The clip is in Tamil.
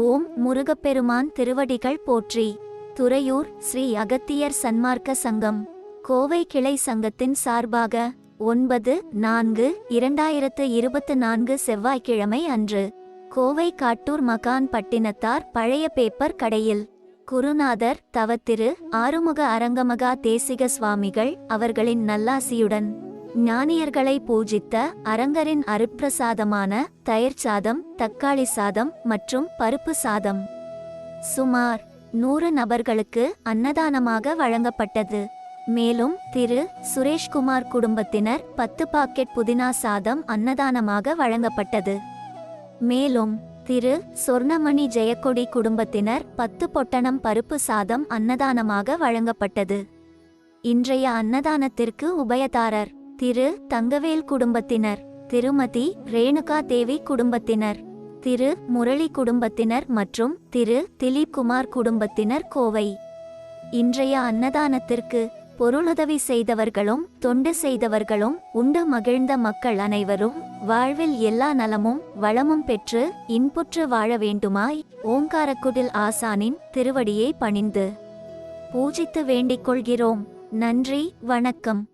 ஓம் முருகப்பெருமான் திருவடிகள் போற்றி. துறையூர் ஸ்ரீ அகத்தியர் சன்மார்க்க சங்கம். கோவை கிளை சங்கத்தின் சார்பாக ஒன்பது நான்கு இரண்டாயிரத்து இருபத்து நான்கு செவ்வாய்க்கிழமை அன்று கோவை காட்டூர் மகான் பட்டினத்தார் பழைய பேப்பர் கடையில் குருநாதர் தவத்திரு ஆறுமுக அரங்கமகா தேசிக சுவாமிகள் அவர்களின் நல்லாசியுடன் ஞானியர்களை பூஜித்த அரங்கரின் அருப்பிரசாதமான தயிர் சாதம் தக்காளி சாதம் மற்றும் பருப்பு சாதம். சுமார் நூறு நபர்களுக்கு அன்னதானமாக வழங்கப்பட்டது. மேலும் திரு. சுரேஷ்குமார் குடும்பத்தினர் பத்து பாக்கெட் புதினா சாதம் அன்னதானமாக வழங்கப்பட்டது. மேலும் திரு. சொர்ணமணி ஜெயக்கொடி குடும்பத்தினர் பத்து பொட்டணம் பருப்பு சாதம் அன்னதானமாக வழங்கப்பட்டது. இன்றைய அன்னதானத்திற்கு உபயதாரர் திரு தங்கவேல் குடும்பத்தினர் திருமதி ரேணுகா தேவி குடும்பத்தினர் திரு முரளி குடும்பத்தினர் மற்றும் திரு திலீப் குமார் குடும்பத்தினர் கோவை. இன்றைய அன்னதானத்திற்கு பொருளுதவி செய்தவர்களும் தொண்டு செய்தவர்களும் உண்டு மகிழ்ந்த மக்கள் அனைவரும் வாழ்வில் எல்லா நலமும் வளமும் பெற்று இன்புற்று வாழ வேண்டுமாய் ஓங்காரக்குடில் ஆசானின் திருவடியை பணிந்து பூஜித்து வேண்டிக் கொள்கிறோம். நன்றி வணக்கம்.